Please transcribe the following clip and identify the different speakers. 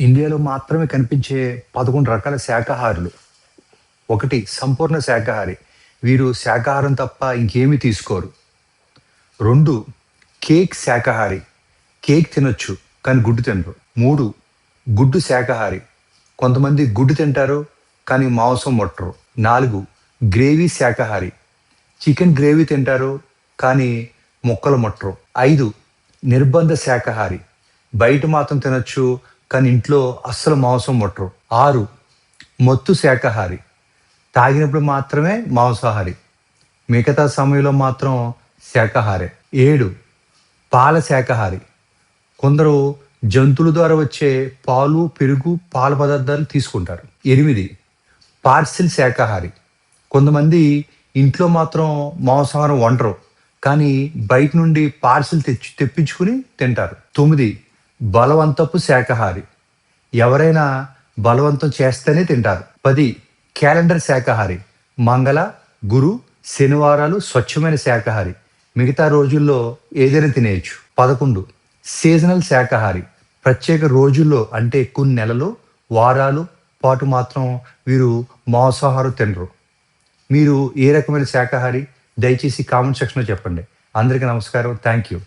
Speaker 1: ఇండియాలో మాత్రమే కనిపించే పదకొండు రకాల శాకాహారులు. ఒకటి సంపూర్ణ శాకాహారి. వీరు శాకాహారం తప్ప ఇంకేమీ తీసుకోరు. రెండు కేక్ శాకాహారి. కేక్ తినొచ్చు కానీ గుడ్డు తినరు. మూడు గుడ్డు శాకాహారి. కొంతమంది గుడ్డు తింటారు కానీ మాంసం ముట్టరు. నాలుగు గ్రేవీ శాకాహారి. చికెన్ గ్రేవీ తింటారు కానీ ముక్కలు ముట్టరు. ఐదు నిర్బంధ శాకాహారి. బయట మాత్రం తినొచ్చు కానీ ఇంట్లో అస్సలు మాంసం ముట్టరు ఆరు మత్తు శాకాహారి. తాగినప్పుడు మాత్రమే మాంసాహారి. మిగతా సమయంలో మాత్రం శాకాహారే. ఏడు పాల శాకాహారి. కొందరు జంతువుల ద్వారా వచ్చే పాలు పెరుగు పాల పదార్థాలు తీసుకుంటారు. ఎనిమిది పార్సిల్ శాకాహారి. కొంతమంది ఇంట్లో మాత్రం మాంసాహారం వండరు కానీ బయట నుండి పార్సిల్ తెచ్చి తెప్పించుకుని తింటారు. తొమ్మిది బలవంతపు శాకాహారి. ఎవరైనా బలవంతం చేస్తేనే తింటారు. పది క్యాలెండర్ శాకాహారి. మంగళ గురు శనివారాలు స్వచ్ఛమైన శాకాహారి. మిగతా రోజుల్లో ఏదైనా తినేయచ్చు. పదకొండు సీజనల్ శాకాహారి. ప్రత్యేక రోజుల్లో అంటే కొన్ని నెలలు వారాలు పాటు మాత్రం వీరు మాంసాహారం తినరు. మీరు ఏ రకమైన శాకాహారి? దయచేసి కామెంట్ సెక్షన్లో చెప్పండి. అందరికీ నమస్కారం. Thank you.